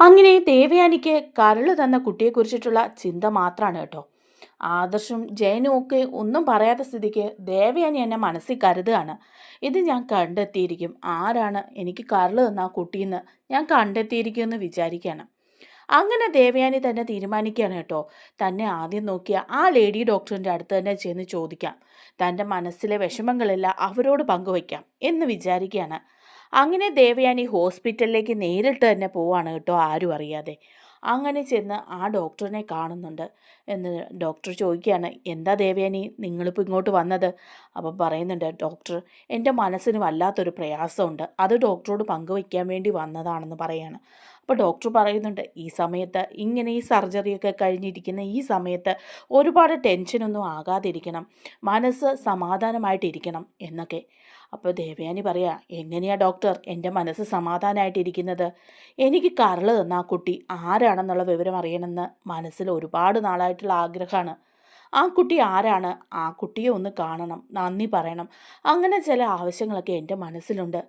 അങ്ങനെ ദേവയാനിക്ക് കരൾ തന്ന കുട്ടിയെക്കുറിച്ചിട്ടുള്ള ചിന്ത മാത്രമാണ് കേട്ടോ. ആദർശും ജയനും ഒക്കെ ഒന്നും പറയാത്ത സ്ഥിതിക്ക് ദേവയാനി എന്നെ മനസ്സിൽ കരുതുകയാണ്. ഇത് ഞാൻ കണ്ടെത്തിയിരിക്കും. ആരാണ് എനിക്ക് കരൾ തന്ന ആ കുട്ടിയെന്ന് ഞാൻ കണ്ടെത്തിയിരിക്കുമെന്ന് വിചാരിക്കുകയാണ്. അങ്ങനെ ദേവയാനി തന്നെ തീരുമാനിക്കുകയാണ് കേട്ടോ. തന്നെ ആദ്യം നോക്കിയ ആ ലേഡി ഡോക്ടറിന്റെ അടുത്ത് തന്നെ ചെന്ന് ചോദിക്കാം. തന്റെ മനസ്സിലെ വിഷമങ്ങളെല്ലാം അവരോട് പങ്കുവയ്ക്കാം എന്ന് വിചാരിക്കുകയാണ്. അങ്ങനെ ദേവയാനി ഹോസ്പിറ്റലിലേക്ക് നേരിട്ട് തന്നെ പോവാണ് കേട്ടോ ആരും അറിയാതെ. അങ്ങനെ ചെന്ന് ആ ഡോക്ടറിനെ കാണുന്നുണ്ട് എന്ന് ഡോക്ടർ ചോദിക്കുകയാണ് എന്താ ദേവയാനി നിങ്ങളിപ്പോൾ ഇങ്ങോട്ട് വന്നത്? അപ്പം പറയുന്നുണ്ട് ഡോക്ടർ എന്റെ മനസ്സിന് വല്ലാത്തൊരു പ്രയാസമുണ്ട്. അത് ഡോക്ടറോട് പങ്കുവയ്ക്കാൻ വേണ്ടി വന്നതാണെന്ന് പറയാണ്. അപ്പോൾ ഡോക്ടർ പറയുന്നുണ്ട് ഈ സമയത്ത് ഇങ്ങനെ ഈ സർജറിയൊക്കെ കഴിഞ്ഞിരിക്കുന്ന ഈ സമയത്ത് ഒരുപാട് ടെൻഷനൊന്നും ആകാതിരിക്കണം. മനസ്സ് സമാധാനമായിട്ടിരിക്കണം എന്നൊക്കെ. അപ്പോൾ ദേവയാനി പറയാ എങ്ങനെയാ ഡോക്ടർ എന്റെ മനസ്സ് സമാധാനമായിട്ടിരിക്കുന്നത് എനിക്ക് കരൾ തന്ന ആ കുട്ടി ആരാണെന്നുള്ള വിവരം അറിയണമെന്ന് മനസ്സിൽ ഒരുപാട് നാളായിട്ടുള്ള ആഗ്രഹമാണ്. ആ കുട്ടി ആരാണ്? ആ കുട്ടിയെ ഒന്ന് കാണണം. നന്ദി പറയണം. അങ്ങനെ ചില ആവശ്യങ്ങളൊക്കെ എന്റെ മനസ്സിലുണ്ട്.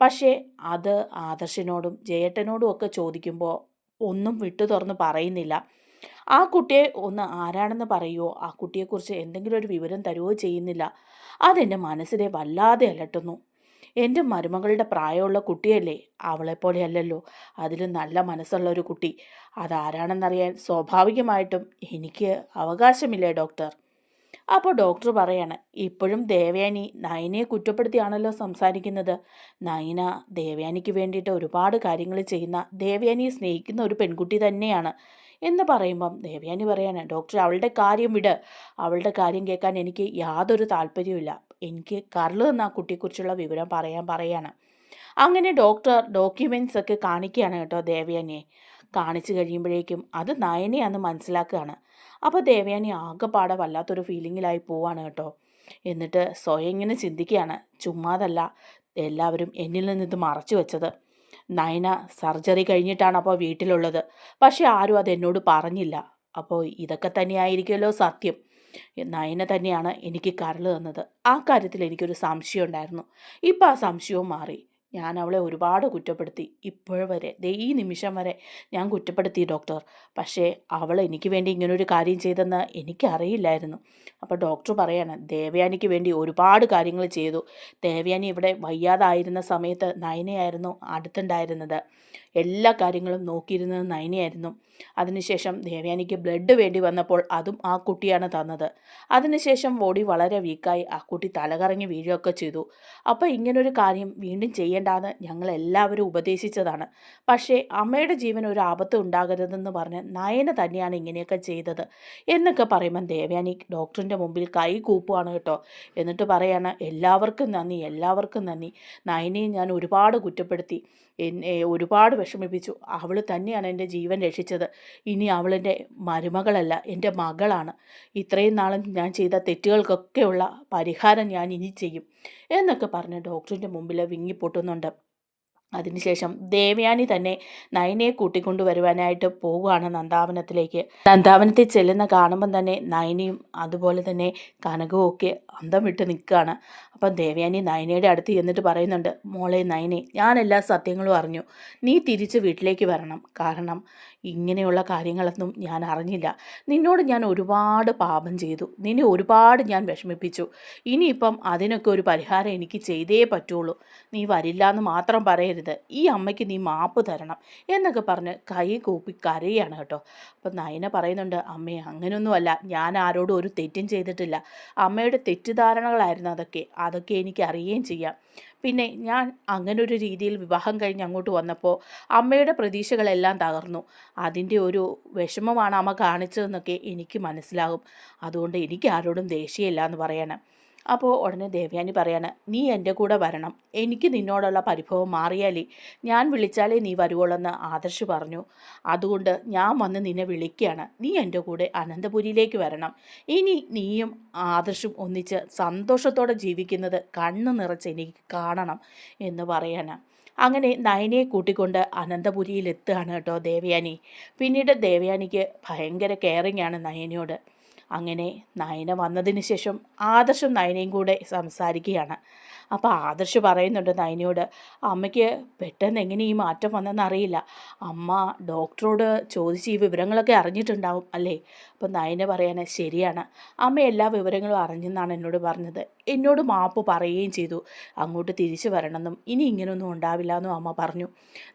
പക്ഷേ അത് ആദർശിനോടും ജയേട്ടനോടും ഒക്കെ ചോദിക്കുമ്പോൾ ഒന്നും വിട്ടു തുറന്ന് പറയുന്നില്ല. ആ കുട്ടിയെ ഒന്ന് ആരാണെന്ന് പറയുമോ ആ കുട്ടിയെക്കുറിച്ച് എന്തെങ്കിലും ഒരു വിവരം തരുമോ ചെയ്യുന്നില്ല. അതെന്റെ മനസ്സിനെ വല്ലാതെ അലട്ടുന്നു. എന്റെ മരുമകളുടെ പ്രായമുള്ള കുട്ടിയല്ലേ? അവളെപ്പോലെയല്ലല്ലോ. അതിലും നല്ല മനസ്സുള്ള ഒരു കുട്ടി. അതാരാണെന്നറിയാൻ സ്വാഭാവികമായിട്ടും എനിക്ക് അവകാശമില്ലേ ഡോക്ടർ? അപ്പോൾ ഡോക്ടർ പറയാണ് ഇപ്പോഴും ദേവയാനി നയനയെ കുറ്റപ്പെടുത്തിയാണല്ലോ സംസാരിക്കുന്നത്. നയന ദേവയാനിക്ക് വേണ്ടിയിട്ട് ഒരുപാട് കാര്യങ്ങൾ ചെയ്യുന്ന ദേവയാനിയെ സ്നേഹിക്കുന്ന ഒരു പെൺകുട്ടി തന്നെയാണ്. എന്ന് പറയുമ്പം ദേവയാനി പറയാണ് ഡോക്ടർ അവളുടെ കാര്യം വിട്. അവളുടെ കാര്യം കേൾക്കാൻ എനിക്ക് യാതൊരു താല്പര്യമില്ല എനിക്ക് കർൾ എന്ന കുട്ടിയെക്കുറിച്ചുള്ള വിവരം പറയാൻ പറയാണ്. അങ്ങനെ ഡോക്ടർ ഡോക്യുമെന്റ്സ് ഒക്കെ കാണിക്കുകയാണ് കേട്ടോ ദേവയാനിയെ. കാണിച്ചു കഴിയുമ്പോഴേക്കും അത് നയനയാന്ന് മനസ്സിലാക്കുകയാണ്. അപ്പോൾ ദേവയാനി ആകെപ്പാടെ വല്ലാത്തൊരു ഫീലിങ്ങിലായി പോവാണ് കേട്ടോ. എന്നിട്ട് സ്വയം ഇങ്ങനെ ചിന്തിക്കുകയാണ്. ചുമ്മാതല്ല എല്ലാവരും എന്നിൽ നിന്ന് ഇത് മറച്ചു വെച്ചത്. നയന സർജറി കഴിഞ്ഞിട്ടാണ് അപ്പോൾ വീട്ടിലുള്ളത്. പക്ഷെ ആരും അതെന്നോട് പറഞ്ഞില്ല. അപ്പോൾ ഇതൊക്കെ തന്നെയായിരിക്കുമല്ലോ സത്യം. നയന തന്നെയാണ് എനിക്ക് കരൾ തന്നത്. ആ കാര്യത്തിൽ എനിക്കൊരു സംശയം ഉണ്ടായിരുന്നു. ഇപ്പോൾ ആ സംശയവും മാറി. ഞാൻ അവളെ ഒരുപാട് കുറ്റപ്പെടുത്തി. ഇപ്പോഴവരെ ദേ ഈ നിമിഷം വരെ ഞാൻ കുറ്റപ്പെടുത്തി ഡോക്ടർ. പക്ഷേ അവൾ എനിക്ക് വേണ്ടി ഇങ്ങനൊരു കാര്യം ചെയ്തെന്ന് എനിക്കറിയില്ലായിരുന്നു. അപ്പോൾ ഡോക്ടർ പറയാണ് ദേവയാനിക്ക് വേണ്ടി ഒരുപാട് കാര്യങ്ങൾ ചെയ്തു. ദേവയാനി ഇവിടെ വയ്യാതായിരുന്ന സമയത്ത് നയനയായിരുന്നു അടുത്തുണ്ടായിരുന്നത്. എല്ലാ കാര്യങ്ങളും നോക്കിയിരുന്നത് നയനയായിരുന്നു. അതിനുശേഷം ദേവയാനിക്ക് ബ്ലഡ് വേണ്ടി വന്നപ്പോൾ അതും ആ കുട്ടിയാണ് തന്നത്. അതിനുശേഷം ബോഡി വളരെ വീക്കായി. ആ കുട്ടി തലകറങ്ങി വീഴുകയൊക്കെ ചെയ്തു. അപ്പോൾ ഇങ്ങനൊരു കാര്യം വീണ്ടും ചെയ്യേണ്ടാന്ന് ഞങ്ങൾ എല്ലാവരും ഉപദേശിച്ചതാണ്. പക്ഷേ അമ്മയുടെ ജീവൻ ഒരു ആപത്ത് ഉണ്ടാകരുതെന്ന് പറഞ്ഞ് നയന തന്നെയാണ് ഇങ്ങനെയൊക്കെ ചെയ്തത് എന്നൊക്കെ പറയുമ്പം ദേവയാനി ഡോക്ടറിന്റെ മുമ്പിൽ കൈ കൂപ്പുവാണ് കേട്ടോ. എന്നിട്ട് പറയാണ് എല്ലാവർക്കും നന്ദി എല്ലാവർക്കും നന്ദി. നയനയെ ഞാൻ ഒരുപാട് കുറ്റപ്പെടുത്തി. എന്നെ ഒരുപാട് വിഷമിപ്പിച്ചു. അവൾ തന്നെയാണ് എന്റെ ജീവൻ രക്ഷിച്ചത്. ഇനി അവളെന്റെ മരുമകളല്ല എന്റെ മകളാണ്. ഇത്രയും നാളും ഞാൻ ചെയ്ത തെറ്റുകൾക്കൊക്കെയുള്ള പരിഹാരം ഞാൻ ഇനി ചെയ്യും എന്നൊക്കെ പറഞ്ഞ് ഡോക്ടറിന്റെ മുമ്പിൽ വിങ്ങിപ്പൊട്ടുന്നുണ്ട് അതിനുശേഷം ദേവയാനി തന്നെ നയനയെ കൂട്ടിക്കൊണ്ടുവരുവാനായിട്ട് പോവുകയാണ് നന്ദാവനത്തിലേക്ക്. നന്ദാവനത്തിൽ ചെല്ലുന്ന കാണുമ്പം തന്നെ നയനയും അതുപോലെ തന്നെ കനകവും ഒക്കെ അന്തം വിട്ട് നിൽക്കുകയാണ്. അപ്പം ദേവയാനി നയനയുടെ അടുത്ത് ചെന്നിട്ട് പറയുന്നുണ്ട് മോളെ നയനെ ഞാൻ എല്ലാ സത്യങ്ങളും അറിഞ്ഞു. നീ തിരിച്ച് വീട്ടിലേക്ക് വരണം. കാരണം ഇങ്ങനെയുള്ള കാര്യങ്ങളൊന്നും ഞാൻ അറിഞ്ഞില്ല. നിന്നോട് ഞാൻ ഒരുപാട് പാപം ചെയ്തു. നിന്നെ ഒരുപാട് ഞാൻ വിഷമിപ്പിച്ചു. ഇനിയിപ്പം അതിനൊക്കെ ഒരു പരിഹാരം എനിക്ക് ചെയ്തേ പറ്റുള്ളൂ. നീ വരില്ല എന്ന് മാത്രം പറയരുത്. ഈ അമ്മയ്ക്ക് നീ മാപ്പ് തരണം എന്നൊക്കെ പറഞ്ഞ് കൈ കൂപ്പി കരയാണ് കേട്ടോ. അപ്പം നയന പറയുന്നുണ്ട് അമ്മേ അങ്ങനെയൊന്നുമല്ല ഞാൻ ആരോടും ഒരു തെറ്റും ചെയ്തിട്ടില്ല. അമ്മയുടെ തെറ്റിദ്ധാരണകളായിരുന്നു അതൊക്കെ. അതൊക്കെ എനിക്ക് അറിയുകയും ചെയ്യാം. പിന്നെ ഞാൻ അങ്ങനൊരു രീതിയിൽ വിവാഹം കഴിഞ്ഞ് അങ്ങോട്ട് വന്നപ്പോൾ അമ്മയുടെ പ്രതീക്ഷകളെല്ലാം തകർന്നു. അതിന്റെ ഒരു വിഷമമാണ് അമ്മ കാണിച്ചതെന്നൊക്കെ എനിക്ക് മനസ്സിലാകും. അതുകൊണ്ട് എനിക്ക് ആരോടും ദേഷ്യമില്ല എന്ന് പറയണം. അപ്പോൾ ഉടനെ ദേവയാനി പറയാണ് നീ എന്റെ കൂടെ വരണം. എനിക്ക് നിന്നോടുള്ള പരിഭവം മാറിയാലേ. ഞാൻ വിളിച്ചാലേ നീ വരുവുള്ളെന്ന് ആദർശ് പറഞ്ഞു. അതുകൊണ്ട് ഞാൻ വന്ന് നിന്നെ വിളിക്കുകയാണ്. നീ എന്റെ കൂടെ അനന്തപുരിയിലേക്ക് വരണം. ഇനി നീയും ആദർശും ഒന്നിച്ച് സന്തോഷത്തോടെ ജീവിക്കുന്നത് കണ്ണു നിറച്ച് എനിക്ക് കാണണം എന്ന് പറയാന അങ്ങനെ നയനയെ കൂട്ടിക്കൊണ്ട് അനന്തപുരിയിൽ എത്തുകയാണ് കേട്ടോ ദേവയാനി. പിന്നീട് ദേവയാനിക്ക് ഭയങ്കര കെയറിങ് ആണ് നയനയോട്. അങ്ങനെ നയന വന്നതിന് ശേഷം ആദർശം നയനയും കൂടെ സംസാരിക്കുകയാണ്. അപ്പോൾ ആദർശ് പറയുന്നുണ്ട് നൈനയോട് അമ്മയ്ക്ക് പെട്ടെന്ന് എങ്ങനെ ഈ മാറ്റം വന്നെന്നറിയില്ല അമ്മ ഡോക്ടറോട് ചോദിച്ച് ഈ വിവരങ്ങളൊക്കെ അറിഞ്ഞിട്ടുണ്ടാവും അല്ലേ? അപ്പോൾ നൈന പറയാന് ശരിയാണ്. അമ്മ എല്ലാ വിവരങ്ങളും അറിഞ്ഞെന്നാണ് എന്നോട് പറഞ്ഞത്. എന്നോട് മാപ്പ് പറയുകയും ചെയ്തു. അങ്ങോട്ട് തിരിച്ചു വരണമെന്നും ഇനി ഇങ്ങനെയൊന്നും ഉണ്ടാവില്ല എന്നും അമ്മ പറഞ്ഞു.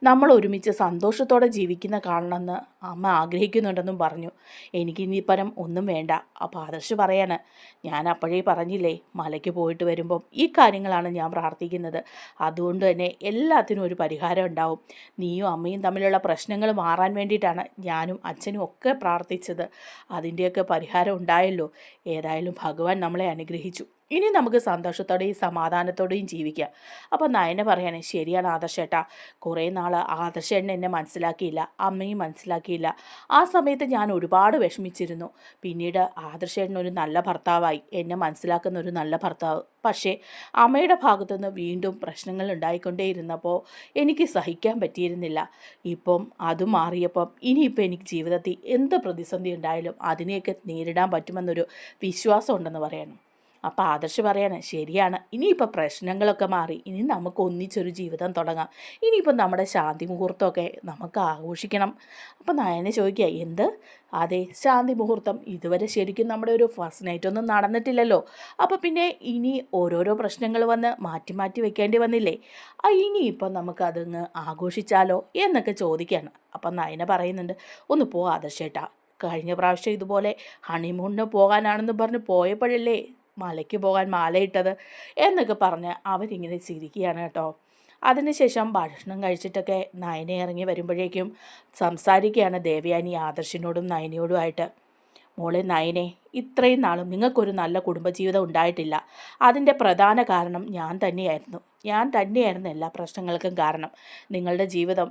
നമ്മൾ ഒരുമിച്ച് സന്തോഷത്തോടെ ജീവിക്കുന്ന കാണണമെന്ന് അമ്മ ആഗ്രഹിക്കുന്നുണ്ടെന്നും പറഞ്ഞു. എനിക്ക് ഇനി പരം ഒന്നും വേണ്ട. അപ്പോൾ ആദർശ് പറയാണ് ഞാൻ അപ്പോഴേ പറഞ്ഞില്ലേ മലയ്ക്ക് പോയിട്ട് വരുമ്പം ഈ കാര്യങ്ങളാണ് ഞാൻ പ്രാർത്ഥിക്കുന്നത്. അതുകൊണ്ട് തന്നെ എല്ലാത്തിനും ഒരു പരിഹാരം ഉണ്ടാവും. നീയും അമ്മയും തമ്മിലുള്ള പ്രശ്നങ്ങൾ മാറാൻ വേണ്ടിയിട്ടാണ് ഞാനും അച്ഛനും ഒക്കെ പ്രാർത്ഥിച്ചത്. അതിന്റെയൊക്കെ പരിഹാരം ഉണ്ടായല്ലോ. ഏതായാലും ഭഗവാൻ നമ്മളെ അനുഗ്രഹിച്ചു. ഇനി നമുക്ക് സന്തോഷത്തോടെയും സമാധാനത്തോടെയും ജീവിക്കാം. അപ്പോൾ നയന പറയാനേ ശരിയാണ് ആദർശേട്ടാ. കുറേ നാൾ ആദർശേട്ടൻ എന്നെ മനസ്സിലാക്കിയില്ല അമ്മയും മനസ്സിലാക്കിയില്ല. ആ സമയത്ത് ഞാൻ ഒരുപാട് വിഷമിച്ചിരുന്നു. പിന്നീട് ആദർശേട്ടൻ ഒരു നല്ല ഭർത്താവായി എന്നെ മനസ്സിലാക്കുന്ന ഒരു നല്ല ഭർത്താവ്. പക്ഷേ അമ്മയുടെ ഭാഗത്തുനിന്ന് വീണ്ടും പ്രശ്നങ്ങൾ ഉണ്ടായിക്കൊണ്ടേയിരുന്നപ്പോൾ എനിക്ക് സഹിക്കാൻ പറ്റിയിരുന്നില്ല. ഇപ്പം അത് മാറിയപ്പം ഇനിയിപ്പോൾ എനിക്ക് ജീവിതത്തിൽ എന്ത് പ്രതിസന്ധി ഉണ്ടായാലും അതിനെയൊക്കെ നേരിടാൻ പറ്റുമെന്നൊരു വിശ്വാസം ഉണ്ടെന്ന് പറയണം. അപ്പോൾ ആദർശ് പറയാണ് ശരിയാണ്. ഇനിയിപ്പോൾ പ്രശ്നങ്ങളൊക്കെ മാറി ഇനി നമുക്ക് ഒന്നിച്ചൊരു ജീവിതം തുടങ്ങാം. ഇനിയിപ്പോൾ നമ്മുടെ ശാന്തി മുഹൂർത്തമൊക്കെ നമുക്ക് ആഘോഷിക്കണം. അപ്പോൾ നയനെ ചോദിക്കുക എന്ത്? അതെ ശാന്തി മുഹൂർത്തം. ഇതുവരെ ശരിക്കും നമ്മുടെ ഒരു ഫസ്റ്റ് നൈറ്റ് ഒന്നും നടന്നിട്ടില്ലല്ലോ. അപ്പോൾ പിന്നെ ഇനി ഓരോരോ പ്രശ്നങ്ങൾ വന്ന് മാറ്റി മാറ്റി വെക്കേണ്ടി വന്നില്ലേ? ആ ഇനിയിപ്പം അതങ്ങ് ആഘോഷിച്ചാലോ? എന്നൊക്കെ ചോദിക്കുകയാണ്. അപ്പം നയന പറയുന്നുണ്ട് ഒന്ന് പോ ആദർശേട്ടാ. കഴിഞ്ഞ പ്രാവശ്യം ഇതുപോലെ ഹണിമൂണിന് പോകാനാണെന്ന് പറഞ്ഞ് പോയപ്പോഴല്ലേ മലയ്ക്ക് പോകാൻ മാലയിട്ടത് എന്നൊക്കെ പറഞ്ഞ് അവരിങ്ങനെ ചിരിക്കുകയാണ് കേട്ടോ. അതിനുശേഷം ഭക്ഷണം കഴിച്ചിട്ടൊക്കെ നയന ഇറങ്ങി വരുമ്പോഴേക്കും സംസാരിക്കുകയാണ് ദേവയാനി ആദർശിനോടും നയനയോടുമായിട്ട്. മോളെ നയനെ ഇത്രയും നാളും നിങ്ങൾക്കൊരു നല്ല കുടുംബജീവിതം ഉണ്ടായിട്ടില്ല. അതിന്റെ പ്രധാന കാരണം ഞാൻ തന്നെയായിരുന്നു. ഞാൻ തന്നെയായിരുന്നു എല്ലാ പ്രശ്നങ്ങൾക്കും കാരണം. നിങ്ങളുടെ ജീവിതം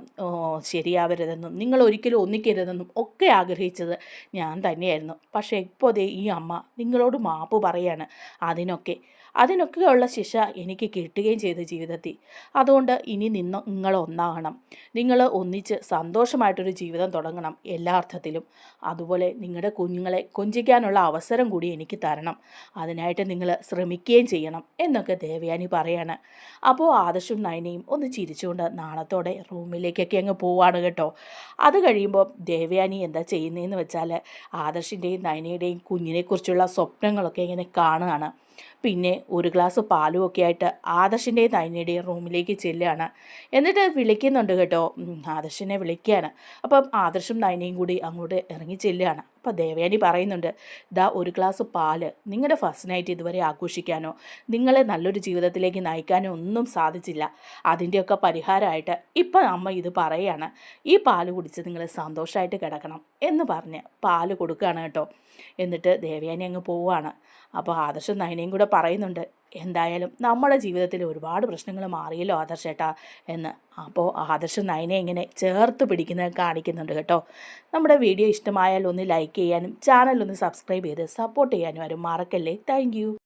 ശരിയാവരുതെന്നും നിങ്ങൾ ഒരിക്കലും ഒന്നിക്കരുതെന്നും ഒക്കെ ആഗ്രഹിച്ചത് ഞാൻ തന്നെയായിരുന്നു. പക്ഷേ ഇപ്പോൾ ദേ ഈ അമ്മ നിങ്ങളോട് മാപ്പ് പറയാണ്. അതിനൊക്കെ അതിനൊക്കെയുള്ള ശിക്ഷ എനിക്ക് കിട്ടുകയും ചെയ്തു ജീവിതത്തിൽ. അതുകൊണ്ട് ഇനി നിന്ന് നിങ്ങൾ ഒന്നാകണം. നിങ്ങൾ ഒന്നിച്ച് സന്തോഷമായിട്ടൊരു ജീവിതം തുടങ്ങണം എല്ലാ അർത്ഥത്തിലും. അതുപോലെ നിങ്ങളുടെ കുഞ്ഞുങ്ങളെ കൊഞ്ചിക്കാനുള്ള അവസരം കൂടി എനിക്ക് തരണം. അതിനായിട്ട് നിങ്ങൾ ശ്രമിക്കുകയും ചെയ്യണം എന്നൊക്കെ ദേവയാനി പറയാണ്. അപ്പോൾ ആദർശും നയനയും ഒന്ന് ചിരിച്ചുകൊണ്ട് നാണത്തോടെ റൂമിലേക്കൊക്കെ അങ്ങ് പോവാണ് കേട്ടോ. അത് കഴിയുമ്പോൾ ദേവയാനി എന്താ ചെയ്യുന്നതെന്ന് വെച്ചാൽ ആദർശിന്റെയും നയനയുടെയും കുഞ്ഞിനെക്കുറിച്ചുള്ള സ്വപ്നങ്ങളൊക്കെ ഇങ്ങനെ കാണുകയാണ്. പിന്നെ ഒരു ഗ്ലാസ് പാലും ഒക്കെ ആയിട്ട് ആദർശിന്റെയും നൈനയുടെയും റൂമിലേക്ക് ചെല്ലുകയാണ്. എന്നിട്ട് വിളിക്കുന്നുണ്ട് കേട്ടോ. ആദർശിനെ വിളിക്കുകയാണ്. അപ്പം ആദർശും നൈനയും കൂടി അങ്ങോട്ട് ഇറങ്ങി ചെല്ലുകയാണ്. അപ്പോൾ ദേവയാനി പറയുന്നുണ്ട് ദാ ഒരു ഗ്ലാസ് പാൽ നിങ്ങളുടെ ഫസ്റ്റ് നൈറ്റ് ഇതുവരെ ആഘോഷിക്കാനോ നിങ്ങളെ നല്ലൊരു ജീവിതത്തിലേക്ക് നയിക്കാനോ ഒന്നും സാധിച്ചില്ല. അതിന്റെയൊക്കെ പരിഹാരമായിട്ട് ഇപ്പം അമ്മ ഇത് പറയുകയാണ് ഈ പാൽ കുടിച്ച് നിങ്ങൾ സന്തോഷമായിട്ട് കിടക്കണം എന്ന് പറഞ്ഞ് പാൽ കൊടുക്കുകയാണ് കേട്ടോ. എന്നിട്ട് ദേവയാനി അങ്ങ് പോവുകയാണ് അപ്പോൾ ആദർശം നയനയും കൂടെ പറയുന്നുണ്ട് എന്തായാലും നമ്മുടെ ജീവിതത്തിൽ ഒരുപാട് പ്രശ്നങ്ങൾ മാറിയല്ലോ ആദർശേട്ടാ എന്ന്. അപ്പോൾ ആദർശം നയനെ ഇങ്ങനെ ചേർത്ത് പിടിക്കുന്നത് കാണിക്കുന്നുണ്ട് കേട്ടോ. നമ്മുടെ വീഡിയോ ഇഷ്ടമായാൽ ഒന്ന് ലൈക്ക് ചെയ്യാനും ചാനൽ ഒന്ന് സബ്സ്ക്രൈബ് ചെയ്ത് സപ്പോർട്ട് ചെയ്യാനും ആരും മറക്കല്ലേ. താങ്ക്